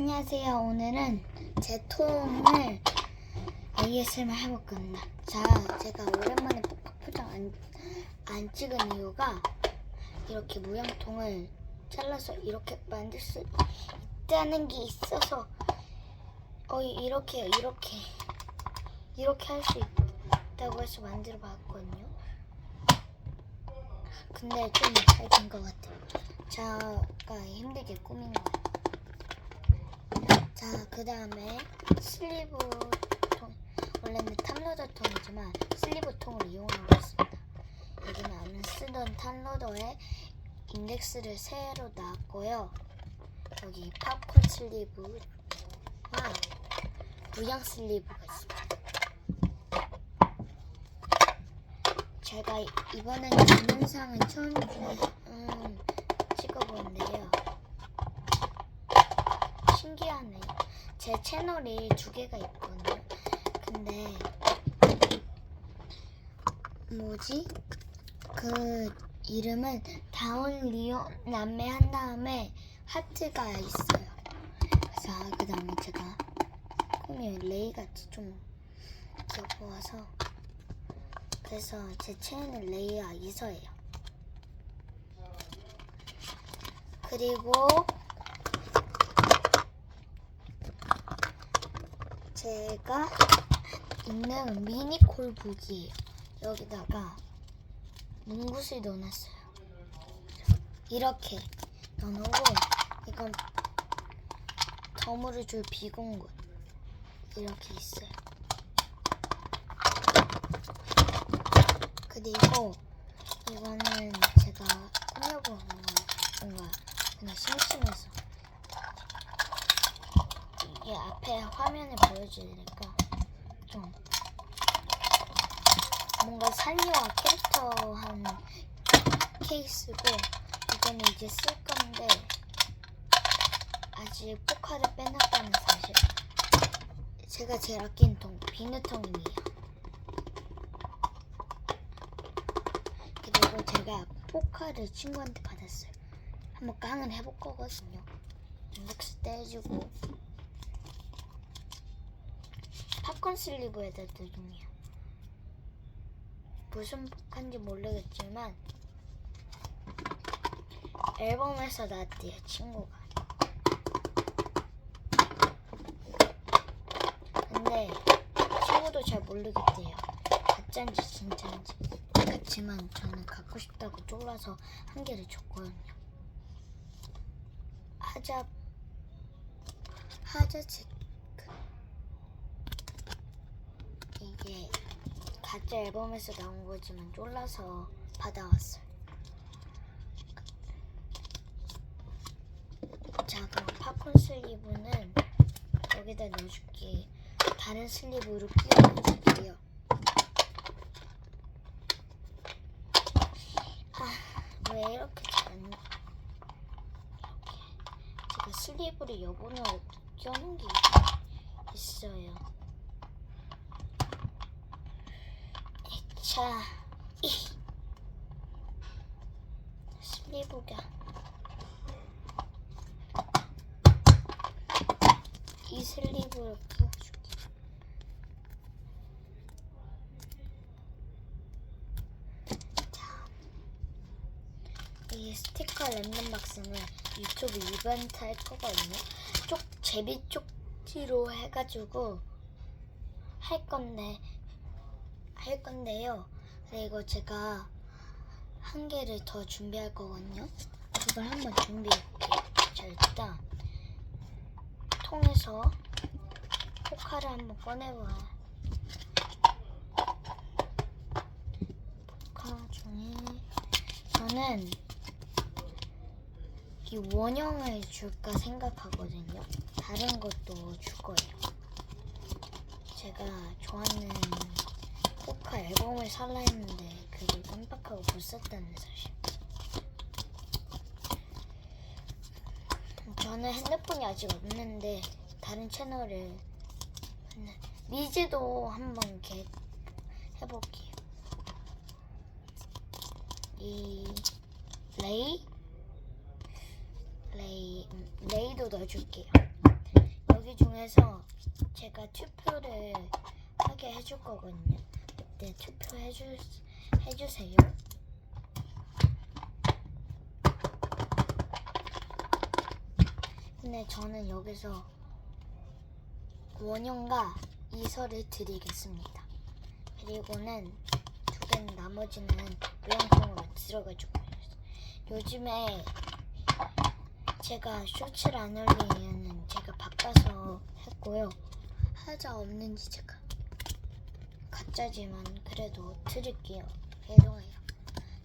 안녕하세요. 오늘은 제 통을 ASMR 해볼 겁니다. 자, 제가 오랜만에 뽀뽀 표정 안, 안 찍은 이유가 이렇게 모양통을 잘라서 이렇게 만들 수 있다는 게 있어서 어 이렇게 이렇게 이렇게 할 수 있다고 해서 만들어 봤거든요. 근데 좀 잘 된 것 같아요. 제가 힘들게 꾸민 거예요. 자, 그 다음에 슬리브 통, 원래는 탑로더 통이지만 슬리브 통을 이용하고 있습니다. 여기는 안 쓰던 탑로더에 인덱스를 새로 놨고요. 여기 팝콘 슬리브와 무양 슬리브가 있습니다. 제가 이번에는 동영상은 처음 음, 찍어보는데요. 신기하네. 제 채널이 두 개가 있거든요. 근데 뭐지? 그 이름은 다운 리오 남매 한 다음에 하트가 있어요. 그래서 그 다음에 제가 꿈이 레이 같이 좀 귀여워서 그래서 제 채널은 레이아 이서예요. 그리고 제가 있는 미니콜 북이에요. 여기다가 문구슬 넣어놨어요. 이렇게 넣어놓고 이건 덤으로 줄 비공군 이렇게 있어요. 그리고 이거는 제가 꾸며본 거예요. 뭔가 그냥 심심해서 이게 앞에 화면에 보여주니까 좀 뭔가 산리와 캐릭터 한 케이스고 이거는 이제 쓸 건데 아직 포카를 빼놨다는 사실. 제가 제일 아끼는 통 비누통이에요. 그리고 제가 포카를 친구한테 받았어요. 한번 깡을 해볼 거거든요. 인덱스 떼주고 팝콘 슬리브에다 넣어요 무슨 포카인지 모르겠지만 앨범에서 나왔대요 친구가. 근데 친구도 잘 모르겠대요. 가짜인지 진짜인지. 그렇지만 저는 갖고 싶다고 쫄라서 한 개를 줬거든요. 하자 하자 체크 이게 가짜 앨범에서 나온 거지만 쫄라서 받아왔어요. 자 그럼 팝콘 슬리브는 여기다 넣어줄게. 다른 슬리브로 끼워 넣어줄게요. 아왜 이렇게 잘안 이렇게. 제가 슬리브를 여분으로 껴놓은 게 있어요 자, 이 슬리브가 이 슬리브를 끼워줄게. 자, 이 스티커 랜덤 박스는 유튜브 이벤트 할 거거든요. 쪽 제비 쪽지로 해가지고 할 건데 할 건데요. 그리고 제가 한 개를 더 준비할 거거든요. 그걸 한번 준비해 볼게요. 자, 일단 통에서 포카를 한번 꺼내봐요. 포카 중에 저는 이 원형을 줄까 생각하거든요. 다른 것도 줄 거예요. 제가 좋아하는 포카 앨범을 살라 했는데 그걸 깜빡하고 못 샀다는 사실. 저는 핸드폰이 아직 없는데 다른 채널을 미즈도 한번 이렇게 해볼게요. 이 레이 레이 음, 레이도 넣어줄게요. 여기 중에서 제가 투표를 하게 해줄 거거든요. 그때 투표해 주 해주세요. 근데 저는 여기서 원형과 이설을 드리겠습니다. 그리고는 두 개는 나머지는 모양통으로 들어가지고 요즘에 제가 쇼츠를 안 이유는 제가 바빠서 했고요. 하자 없는지 제가 가짜지만 그래도 드릴게요. 죄송해요.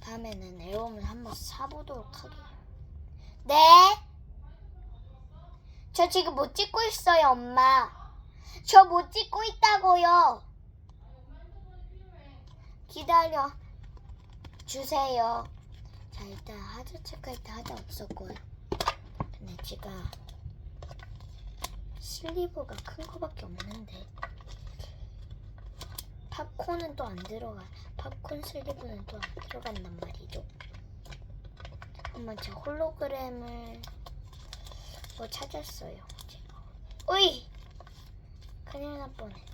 다음에는 앨범을 한번 사보도록 하게요. 네? 저 지금 못 찍고 있어요, 엄마. 저 못 찍고 있다고요. 기다려 주세요. 자, 일단 하드 체크할 때 하드 없었고요. 근데 제가 슬리브가 큰 거밖에 없는데 팝콘은 또 안 들어가. 팝콘 슬리브는 또 안 들어간단 말이죠. 한번 제 홀로그램을 뭐 찾았어요. 제가. 오이! 큰일 날 뻔했네.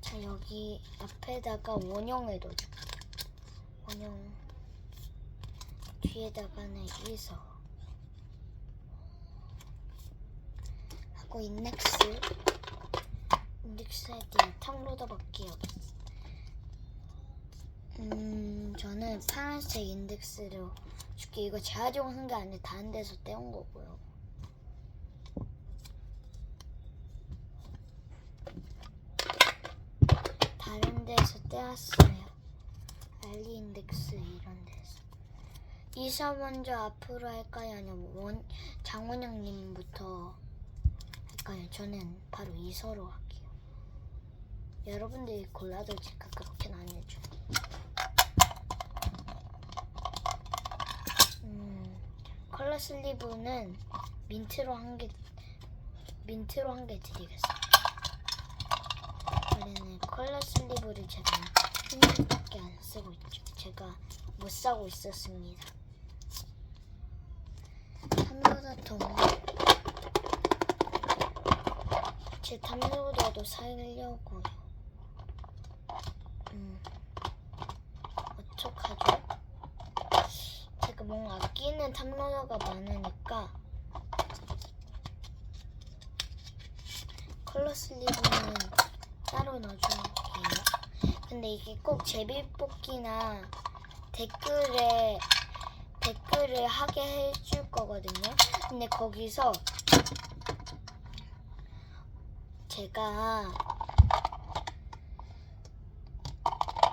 자, 여기 앞에다가 원형을 넣어줄게요. 원형. 뒤에다가는 이서. 하고 인덱스. 인덱스에 대한 탑로더 볼게요. 음, 저는 파란색 인덱스로 줄게. 이거 재활용 한 게 아니라 다른 데서 떼온 거고요. 다른 데서 떼왔어요. 알리 인덱스 이런 데서. 이사 먼저 앞으로 할까요? 아니면 원, 장원영님부터 할까요? 저는 바로 이서로 할게요. 여러분들이 골라도 제가 그렇게는 안 해줘요. 음, 컬러 슬리브는 민트로 한 개, 민트로 한 개 드리겠습니다. 원래는 컬러 슬리브를 제가 흰색밖에 안 쓰고 있죠. 제가 못 사고 있었습니다. 탐로다통 제 탐로다도 살려고요. 음, 어떡하죠? 제가 뭔가 아끼는 탐로다가 많으니까 컬러 슬리브는 따로 넣어줄게요. 근데 이게 꼭 제비뽑기나 댓글에 댓글을 하게 해줄 거거든요. 근데 거기서 제가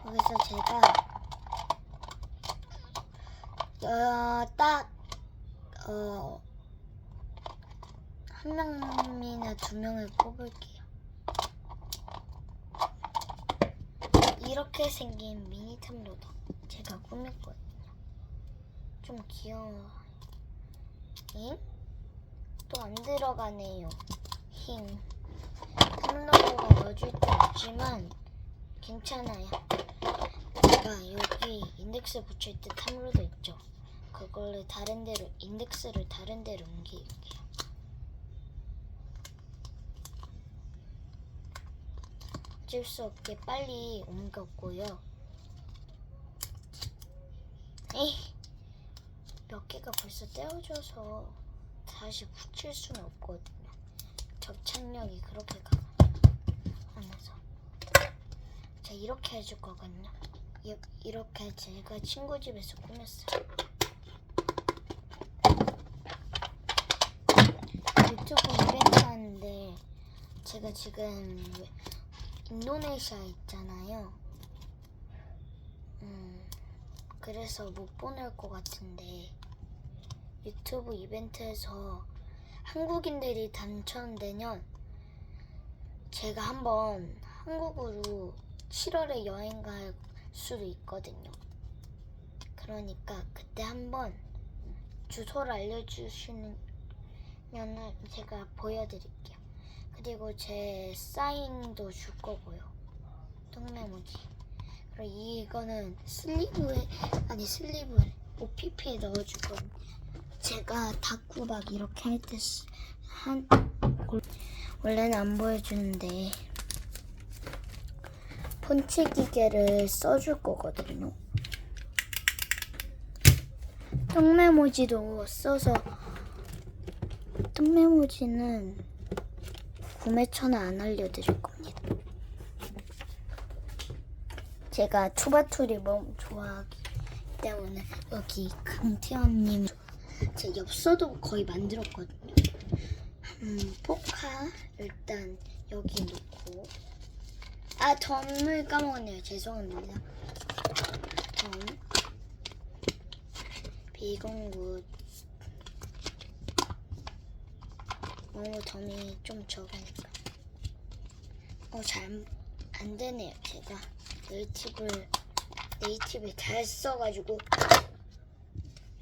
거기서 제가 어, 딱 어, 한 명이나 두 명을 뽑을게요. 이렇게 생긴 미니 탐로더 제가 꾸몄거든요. 좀 귀여워. 잉? 또 안 들어가네요. 힝. 넣어줄 때 없지만 괜찮아요. 제가 여기 인덱스 붙일 때 탐로더 있죠? 그걸로 다른 데로 인덱스를 다른 데로 옮길게요. 어쩔 수 없게 빨리 옮겼고요. 에이, 몇 개가 벌써 떼어져서 다시 붙일 수는 없거든요. 접착력이 그렇게 강해서. 자, 이렇게 해줄 거거든요. 이, 이렇게 제가 친구 집에서 꾸몄어요. 유튜브 이벤트 하는데 제가 지금 인도네시아 있잖아요. 음, 그래서 못 보낼 것 같은데 유튜브 이벤트에서 한국인들이 당첨되면 제가 한번 한국으로 7월에 여행 갈 수도 있거든요. 그러니까 그때 한번 주소를 알려주시면 제가 보여드릴게요. 그리고 제 사인도 줄 거고요. 똥메모지. 그리고 이거는 슬리브에 아니 슬리브에 OPP에 넣어줄 거예요. 제가 닭구박 이렇게 할 때 한 원래는 안 보여주는데 폰치 기계를 써줄 거거든요. 똥메모지도 써서 똥메모지는 구매처는 안 알려드릴 겁니다. 제가 투바투리 너무 좋아하기 때문에 여기 강태현님 제 엽서도 거의 만들었거든요. 음, 포카 일단 여기 놓고 아 덤을 까먹었네요. 죄송합니다. 덤 비공굿 너무 덤이 좀 적으니까 어잘 안 되네요. 제가 네이티브를 네이티브에 잘 써가지고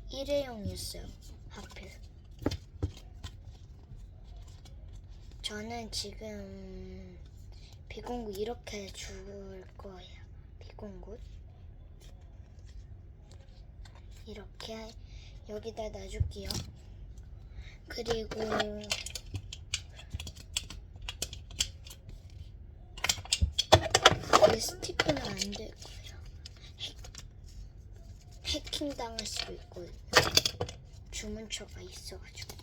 일회용이었어요. 하필. 저는 지금 비공구 이렇게 줄 거예요. 비공구 이렇게 여기다 놔줄게요. 그리고 이 스티커는 안 될 거예요. 해, 해킹 당할 수도 있거든요. 주문처가 있어가지고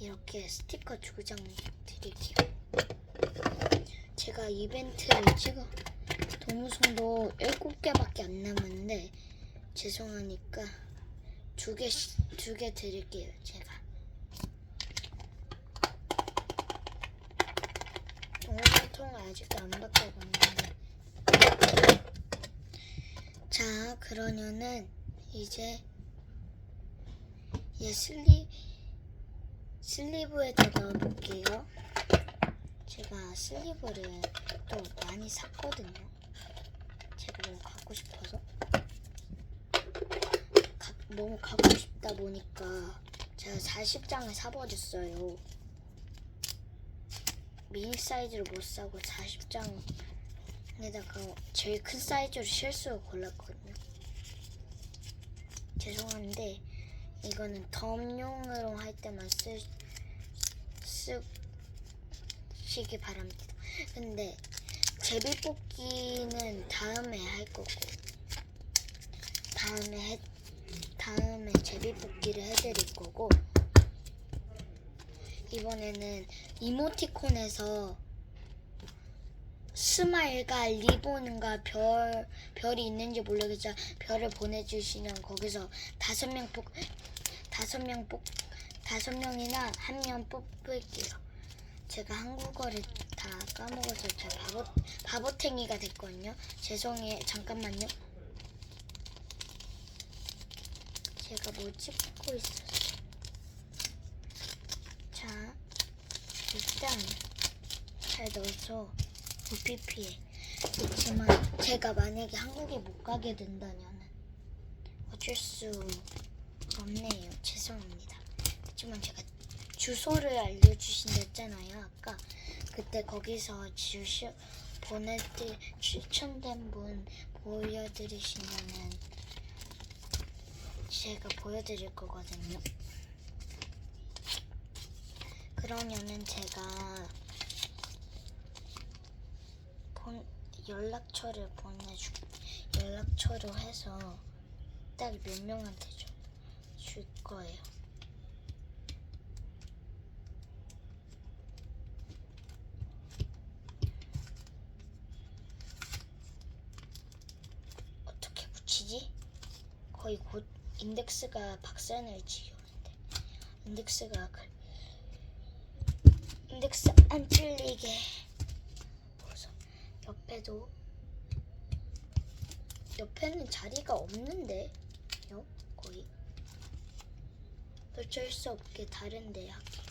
이렇게 스티커 두 장 드릴게요. 제가 이벤트를 찍어 동무송도 7개밖에 안 남았는데 죄송하니까 두 개, 두 개 드릴게요, 제가. 동무송 통을 아직도 안 바꿔봤는데. 자, 그러면은 이제 얘 슬리, 슬리브에다 넣어볼게요. 슬리브를 또 많이 샀거든요. 제가 너무 갖고 싶어서. 가- 너무 갖고 싶다 보니까 제가 40장을 사버렸어요. 미니 사이즈를 못 사고 40장에다가 제일 큰 사이즈로 실수로 골랐거든요. 죄송한데 이거는 덤용으로 할 때만 쓰, 쓰 시기 바랍니다. 근데 제비 뽑기는 다음에 할 거고 다음에 해, 다음에 제비 뽑기를 해드릴 거고 이번에는 이모티콘에서 스마일과 리본과 별 별이 있는지 모르겠지만 별을 보내주시면 거기서 다섯 명 뽑 다섯 명 뽑 다섯 명이나 한 명 뽑을게요. 제가 한국어를 다 까먹어서 제 바보 바보탱이가 됐거든요. 죄송해요. 잠깐만요. 제가 뭐 찍고 있었어. 자, 일단 잘 넣어서 OPP에 그렇지만 제가 만약에 한국에 못 가게 된다면 어쩔 수 없네요. 죄송합니다. 그렇지만 제가 주소를 알려주신댔잖아요. 아까 그때 거기서 주시 보내드 추천된 분 보여드리시면은 제가 보여드릴 거거든요. 그러면은 제가 본 연락처를 보내줄 연락처로 해서 딱 몇 명한테 줘, 줄 거예요. 어떻게 붙이지? 거의 곧 인덱스가 박산을 지우는데 인덱스가 그 인덱스 안 찔리게 그래서 옆에도 옆에는 자리가 없는데 요? 거의 어쩔 수 없게 다른데 할게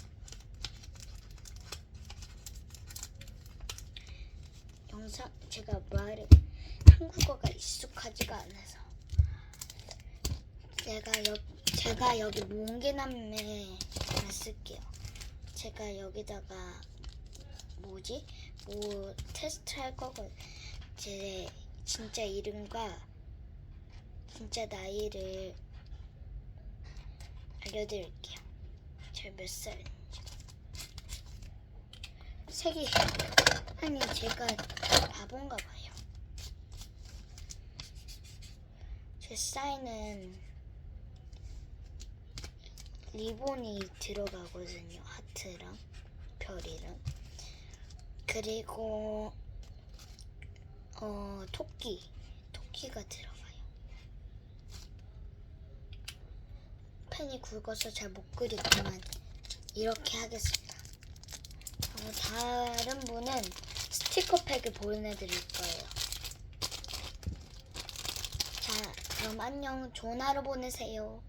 영상 제가 말을 한국어가 익숙하지가 않아서 제가 여 제가 여기 몽개남매 쓸게요. 제가 여기다가 뭐지? 뭐 테스트 할 거고 제 진짜 이름과 진짜 나이를 알려드릴게요. 제가 몇 살인지. 색이 아니 제가 바본가 봐요. 제 사인은 리본이 들어가거든요. 하트랑 별이랑 그리고 어 토끼 토끼가 들어가요. 펜이 굵어서 잘 못 그리지만 이렇게 하겠습니다. 어, 다른 분은 스티커 팩을 보내드릴 거예요. 자, 그럼 안녕. 좋은 하루 보내세요.